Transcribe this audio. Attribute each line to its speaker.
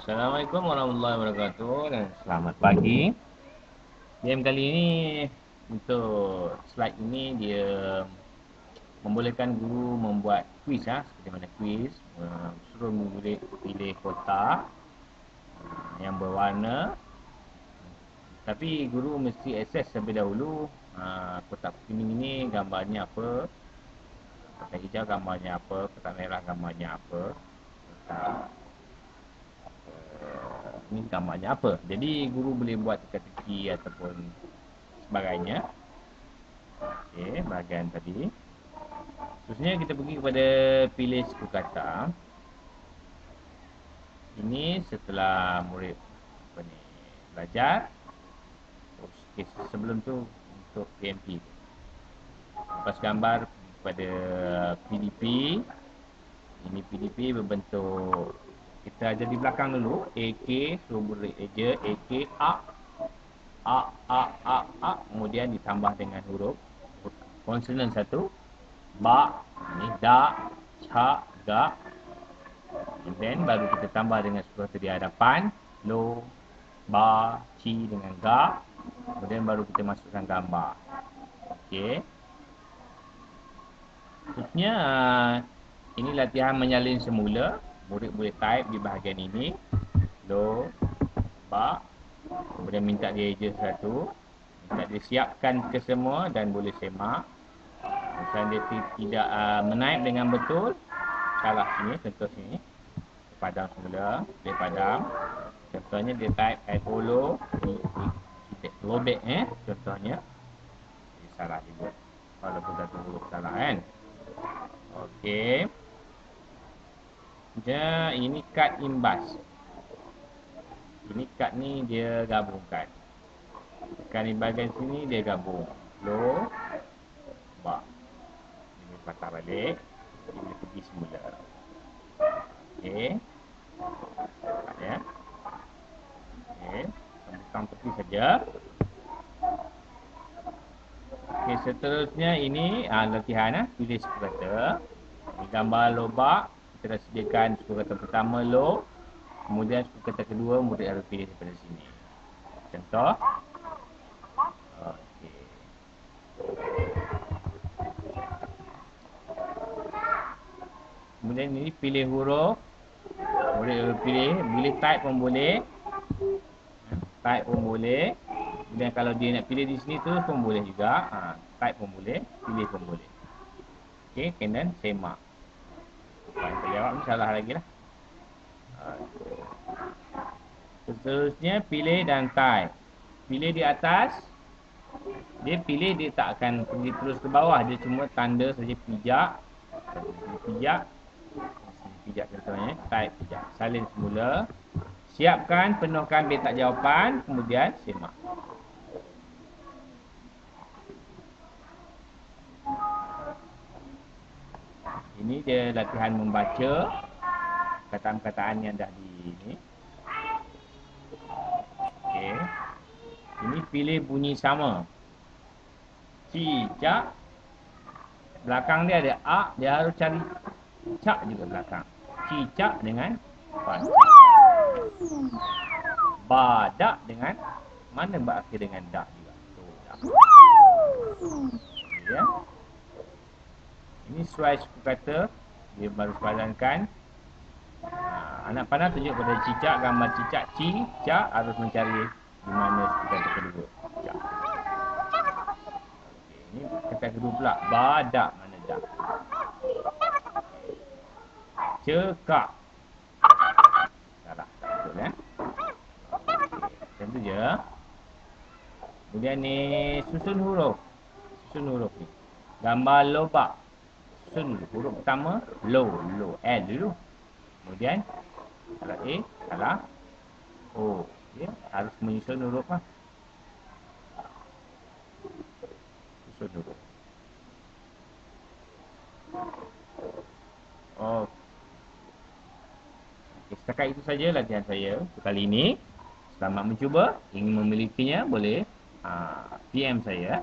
Speaker 1: Assalamualaikum warahmatullahi wabarakatuh dan selamat pagi. Game kali ini untuk slide ini dia membolehkan guru membuat quiz ha, seperti mana quiz. Uh, suruh murid pilih kotak uh, yang berwarna. Tapi guru mesti akses terlebih dahulu. Uh, kotak kuning ini gambarnya apa? Kotak hijau gambarnya apa? Kotak merah gambarnya apa? Kotak ini gambarnya apa jadi guru boleh buat teka-teki ataupun sebagainya okey bahagian tadi Seterusnya kita pergi kepada pilih suku kata. Ini setelah murid apa ni, belajar. Okay, sebelum tu untuk PMP. Lepas gambar pada PDP. Ini PDP berbentuk kita ajar di belakang dulu. AK suruh murid aja AK A A. A A A kemudian ditambah dengan huruf. Konsonan satu. Ba ni da cha ga. And then baru kita tambah dengan suku di hadapan. Lo ba chi dengan ga. Kemudian baru kita masukkan gambar. Okey. Seterusnya ini latihan menyalin semula murid boleh type di bahagian ini. Lo ba. Kemudian minta dia eja satu. Minta dia siapkan ke semua dan boleh semak. Misalnya dia tidak uh, menaip dengan betul. Salah sini, contoh sini. Padam semula, dia padam. Contohnya dia type add follow Robek eh, contohnya. Dia salah juga. Walaupun satu huruf salah kan? Okey Ja, ini kad imbas. Ini kad ni dia gabungkan. Kan di bahagian sini dia gabung. Low Bak patah balik. Dia boleh pergi semula. Okey. Ya. Okey. Butang tepi saja. Okey seterusnya ini ah, Latihan ah, suku kata Ini gambar lobak Kita dah sediakan suku kata pertama lo Kemudian suku kata kedua Murid pilih daripada sini. Contoh. Kemudian ini pilih huruf. Boleh pilih Boleh type pun boleh. Type pun boleh. Kemudian kalau dia nak pilih di sini tu pun boleh juga. Ha, Type pun boleh Pilih pun boleh. Okay, kemudian semak Yang terjawab ni salah lagi lah. Seterusnya pilih dan type Pilih di atas Dia pilih dia tak akan pergi terus ke bawah. Dia cuma tanda saja pijak. Pijak. Pijak contohnya Type pijak. Salin semula. Siapkan Penuhkan petak jawapan Kemudian Semak Ini dia latihan membaca Kataan-kataan yang dah di ini. Okey. Ini pilih bunyi sama. Cicak Belakang dia ada A Dia harus cari Cak juga belakang. Cicak dengan Badak Badak dengan Mana berakhir dengan dak juga. Ya Ini sesuai suku kata Dia baru sepadankan ha, Anak panah tunjuk pada cicak Gambar cicak. Cicak harus mencari Di mana kata kedua Cicak. Ini kata kedua pula. Badak mana dak? Cekak. Salah Betul ya Macam tu je. Kemudian ni Susun huruf. Susun huruf ni. Gambar lobak Susun dulu Huruf pertama Lo Lo L dulu Kemudian Salah A Salah O ya, Harus menyusun huruf lah dulu. Oh. Okay, setakat itu saja latihan saya untuk kali ini. Selamat mencuba. Ingin memilikinya boleh uh, ah, PM saya.